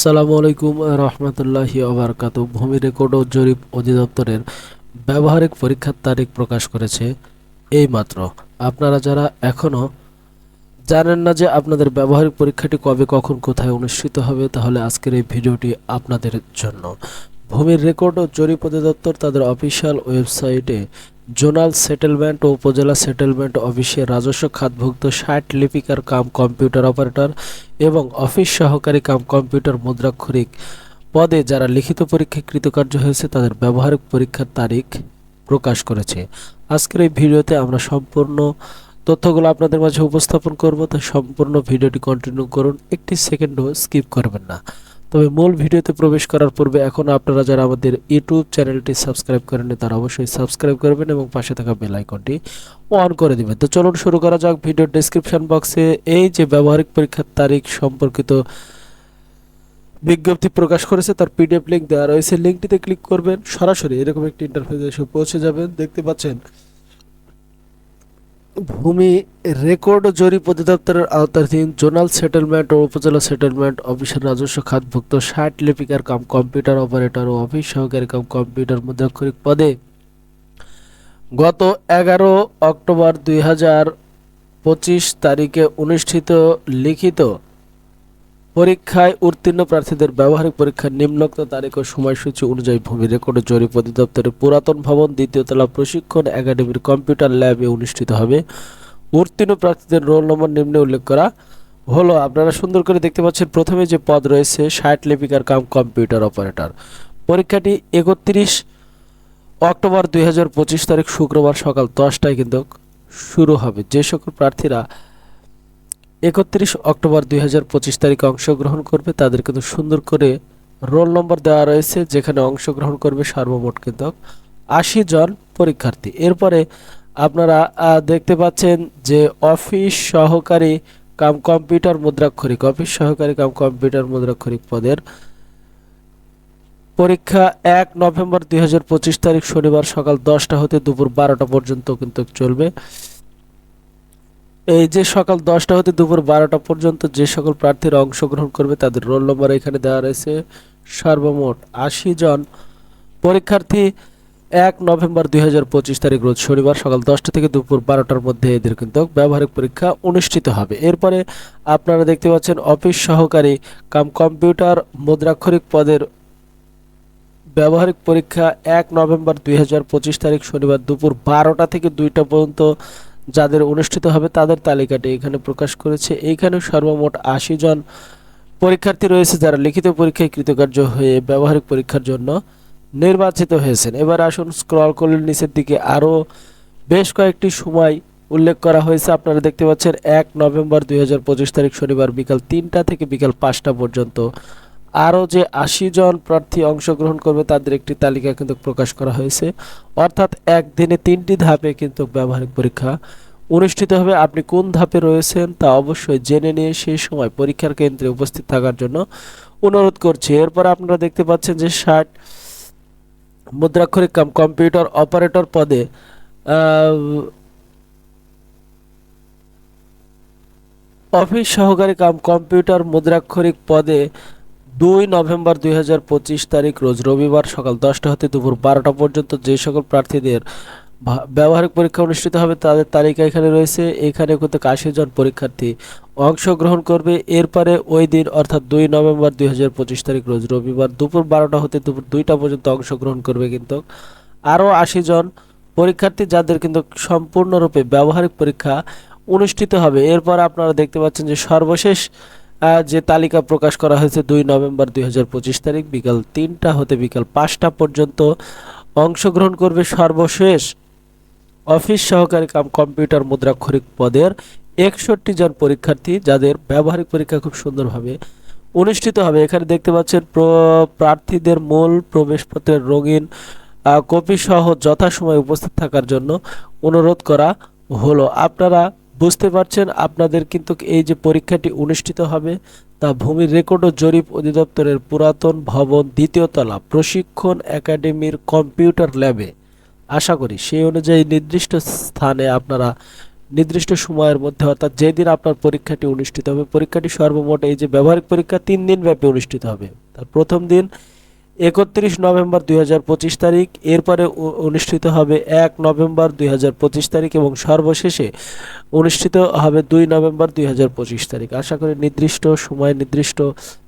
আসসালামু আলাইকুম রহমতুল্লাহি আবরকাত ভূমি রেকর্ড ও জরিপ অধিদপ্তরের ব্যবহারিক পরীক্ষার তারিখ প্রকাশ করেছে এইমাত্র। আপনারা যারা এখনও জানেন না যে আপনাদের ব্যবহারিক পরীক্ষাটি কবে কখন কোথায় অনুষ্ঠিত হবে, তাহলে আজকের এই ভিডিওটি আপনাদের জন্য। ভূমির রেকর্ড ও জরিপ অধিদপ্তর তাদের অফিসিয়াল ওয়েবসাইটে জোনাল সেটেলমেন্ট ও উপজেলা সেটেলমেন্ট অফিসে রাজস্ব খাতভুক্ত ষাট লিপিকার কাম কম্পিউটার অপারেটর এবং অফিস সহকারী কাম কম্পিউটার মুদ্রাক্ষরিক। পদে যারা লিখিত পরীক্ষায় কৃতকার্য হয়েছে, তাদের ব্যবহারিক পরীক্ষার তারিখ প্রকাশ করেছে। আজকের এই ভিডিওতে আমরা সম্পূর্ণ তথ্যগুলো আপনাদের মাঝে উপস্থাপন করব, তাই সম্পূর্ণ ভিডিওটি কন্টিনিউ করুন। একটি সেকেন্ডও স্কিপ করবেন না। তবে মূল ভিডিওতে প্রবেশ করার পূর্বে এখন আপনারা যারা আমাদের ইউটিউব চ্যানেলটি সাবস্ক্রাইব করেননি, তারা অবশ্যই সাবস্ক্রাইব করবেন এবং পাশে থাকা বেল আইকনটি অন করে দিবেন। তো চলুন শুরু করা যাক ভিডিও ডেসক্রিপশন বক্সে এই যে ব্যবহারিক পরীক্ষার তারিখ সম্পর্কিত বিজ্ঞপ্তি প্রকাশ করেছে, তার পিডিএফ লিঙ্ক দেওয়া রয়েছে। লিঙ্কটিতে ক্লিক করবেন, সরাসরি এরকম একটি ইন্টারফেসে এসে পৌঁছে যাবেন। দেখতে পাচ্ছেন ভূমি রেকর্ড জরিপ অধিদপ্তরের আওতাধীন জোনাল সেটেলমেন্ট ও উপজেলা সেটেলমেন্ট অফিসের রাজস্ব খাতভুক্ত ষাট লিপিকার কাম কম্পিউটার অপারেটর ও অফিস সহকারী কাম কম্পিউটার মুদ্রাক্ষরিক পদে গত এগারো অক্টোবর দুই হাজার পঁচিশ তারিখে অনুষ্ঠিত লিখিত পরীক্ষায় উত্তীর্ণ প্রার্থীদের ব্যবহারিক পরীক্ষার নিম্নোক্ত তারিখ ও সময়সূচি অনুযায়ী ভূমি রেকর্ড জরিপ অধিদপ্তরের পুরাতন ভবন, দ্বিতীয় তলা প্রশিক্ষণ, একাডেমির কম্পিউটার ল্যাবে অনুষ্ঠিত হবে। উত্তীর্ণ প্রার্থীদের রোল নম্বর নিম্নে উল্লেখ করা হলো, আপনারা সুন্দর করে দেখতে পাচ্ছেন প্রথমে যে পদ রয়েছে, ষাট লিপিকার কাম কম্পিউটার অপারেটর। পরীক্ষাটি একত্রিশ অক্টোবর দুই হাজার পঁচিশ তারিখ শুক্রবার সকাল দশটায় কিন্তু শুরু হবে। যে সকল প্রার্থীরা একত্রিশ অক্টোবর দুই তারিখে অংশগ্রহণ করবে তাদের কিন্তু সুন্দর করে রোল নম্বর দেওয়া রয়েছে, যেখানে অংশগ্রহণ করবে সর্বমোট কিন্তু আশি জন পরীক্ষার্থী। এরপরে আপনারা দেখতে পাচ্ছেন যে অফিস সহকারী কাম কম্পিউটার মুদ্রাক্ষরিক, অফিস সহকারী কাম কম্পিউটার মুদ্রাক্ষরিক পদের পরীক্ষা এক নভেম্বর দুই হাজার পঁচিশ তারিখ শনিবার সকাল দশটা হতে দুপুর বারোটা পর্যন্ত কিন্তু চলবে। এই যে সকাল দশটা হতে দুপুর বারোটা পর্যন্ত যে সকল প্রার্থীরা অংশগ্রহণ করবে তাদের রোল নম্বর এখানে দেওয়া রয়েছে। সর্বমোট আশি জন পরীক্ষার্থী এক নভেম্বর দুই তারিখ রোজ শনিবার সকাল দশটা থেকে দুপুর বারোটার মধ্যে এদের কিন্তু ব্যবহারিক পরীক্ষা অনুষ্ঠিত হবে। এরপরে আপনারা দেখতে পাচ্ছেন অফিস সহকারী কাম কম্পিউটার মুদ্রাক্ষরিক পদের ব্যবহারিক পরীক্ষা এক নভেম্বর দুই হাজার পঁচিশ তারিখ শনিবার দুপুর বারোটা থেকে দুইটা পর্যন্ত যাদের অনুষ্ঠিত হবে তাদের তালিকাটি এখানে প্রকাশ করেছে। এইখানে সর্বমোট আশি জন পরীক্ষার্থী রয়েছে যারা লিখিত পরীক্ষায় কৃতকার্য হয়ে ব্যবহারিক পরীক্ষার জন্য নির্বাচিত হয়েছেন। এবার আসুন স্ক্রল করলে নিচের দিকে আরও বেশ কয়েকটি সময় উল্লেখ করা হয়েছে। আপনারা দেখতে পাচ্ছেন এক নভেম্বর দুই হাজার পঁচিশ তারিখ শনিবার বিকাল তিনটা থেকে বিকাল পাঁচটা পর্যন্ত আরও যে আশি জন প্রার্থী অংশগ্রহণ করবে তাদের একটি তালিকা কিন্তু প্রকাশ করা হয়েছে। অর্থাৎ একদিনে তিনটি ধাপে কিন্তু ব্যবহারিক পরীক্ষা অনুষ্ঠিত হবে। আপনি কোন ধাপে রয়েছেন তা অবশ্যই জেনে নিয়ে সেই সময় পরীক্ষার কেন্দ্রে উপস্থিত থাকার জন্য অনুরোধ করছি। এরপর আপনারা দেখতে পাচ্ছেন যে ষাট মুদ্রাক্ষরিক কাম কম্পিউটার অপারেটর পদে অফিস সহকারী কাম কম্পিউটার মুদ্রাক্ষরিক পদে দুই নভেম্বর দুই হাজার পঁচিশ তারিখ, রোজ রবিবার সকাল দশটা হতে দুপুর বারোটা পর্যন্ত যে সকল প্রার্থীদের ব্যবহারিক পরীক্ষা অনুষ্ঠিত হবে তাদের তালিকা এখানে রয়েছে। এখানে কিন্তু আশি জন পরীক্ষার্থী অংশগ্রহণ করবে। এরপরে ওই দিন, অর্থাৎ দুই নভেম্বর দুই হাজার পঁচিশ তারিখ, রোজ রবিবার দুপুর বারোটা হতে দুপুর দুইটা পর্যন্ত অংশগ্রহণ করবে কিন্তু আরও আশি জন পরীক্ষার্থী যাদের কিন্তু সম্পূর্ণরূপে ব্যবহারিক পরীক্ষা অনুষ্ঠিত হবে। এরপর আপনারা দেখতে পাচ্ছেন যে সর্বশেষ যে তালিকা প্রকাশ করা হয়েছে দুই নভেম্বর দুই হাজার পঁচিশ তারিখ, বিকাল তিনটা হতে বিকাল পাঁচটা পর্যন্ত অংশগ্রহণ করবে সর্বশেষ অফিস সহকারী কাম কম্পিউটার মুদ্রাক্ষরিক পদের একষট্টি জন পরীক্ষার্থী, যাদের ব্যবহারিক পরীক্ষা খুব সুন্দরভাবে অনুষ্ঠিত হবে। এখানে দেখতে পাচ্ছেন প্রার্থীদের মূল প্রবেশপত্রের রঙিন কপি সহ যথাসময়ে উপস্থিত থাকার জন্য অনুরোধ করা হলো। আপনারা বুঝতে পারছেন, আপনাদের কিন্তু এই যে পরীক্ষাটি অনুষ্ঠিত হবে, তা ভূমি রেকর্ড ও জরিপ অধিদপ্তরের পুরাতন ভবন দ্বিতীয় তলা, প্রশিক্ষণ একাডেমির কম্পিউটার ল্যাবে। আশা করি সেই অনুযায়ী নির্দিষ্ট স্থানে আপনারা নির্দিষ্ট সময়ের মধ্যে, অর্থাৎ যেদিন আপনার পরীক্ষাটি অনুষ্ঠিত হবে, পরীক্ষাটি সর্বমোট এই যে ব্যবহারিক পরীক্ষা, তিন দিন ব্যাপী অনুষ্ঠিত হবে। তার প্রথম দিন একত্রিশ নভেম্বর দুই হাজার পঁচিশ তারিখ, এরপরে অনুষ্ঠিত হবে এক নভেম্বর দুই হাজার পঁচিশ তারিখ এবং সর্বশেষে অনুষ্ঠিত হবে দুই নভেম্বর দুই হাজার পঁচিশ তারিখ। আশা করি নির্দিষ্ট সময়, নির্দিষ্ট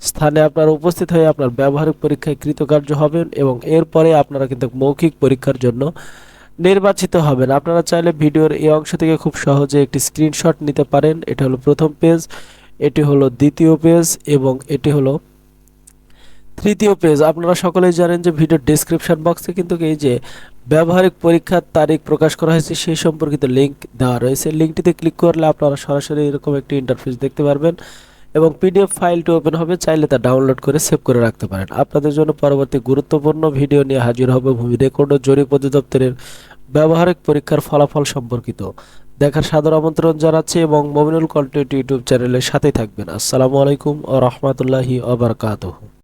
স্থানে আপনারা উপস্থিত হয়ে আপনার ব্যবহারিক পরীক্ষায় কৃতকার্য হবেন এবং এরপরে আপনারা কিন্তু মৌখিক পরীক্ষার জন্য নির্বাচিত হবেন। আপনারা চাইলে ভিডিওর এই অংশ থেকে খুব সহজে একটি স্ক্রিনশট নিতে পারেন। এটা হলো প্রথম পেজ, এটি হলো দ্বিতীয় পেজ এবং এটি হলো তৃতীয় পেজ আপনারা সকলেই জানেন যে ভিডিওর ডেসক্রিপশন বক্সে কিন্তু এই যে ব্যবহারিক পরীক্ষার তারিখ প্রকাশ করা হয়েছে, সেই সম্পর্কিত লিঙ্ক দেওয়া রয়েছে। লিঙ্কটিতে ক্লিক করলে আপনারা সরাসরি এরকম একটি ইন্টারফেস দেখতে পারবেন এবং পিডিএফ ফাইলটি ওপেন হবে, চাইলে তা ডাউনলোড করে সেভ করে রাখতে পারেন। আপনাদের জন্য পরবর্তী গুরুত্বপূর্ণ ভিডিও নিয়ে হাজির হবে ভূমি রেকর্ড ও জরিপ অধিদপ্তরের ব্যবহারিক পরীক্ষার ফলাফল সম্পর্কিত। দেখার সাদর আমন্ত্রণ জানাচ্ছি এবং মমিনুল কন্টেন্ট ইউটিউব চ্যানেলের সাথেই থাকবেন। আসসালামু আলাইকুম ও রহমতুল্লাহি আবরকাতহ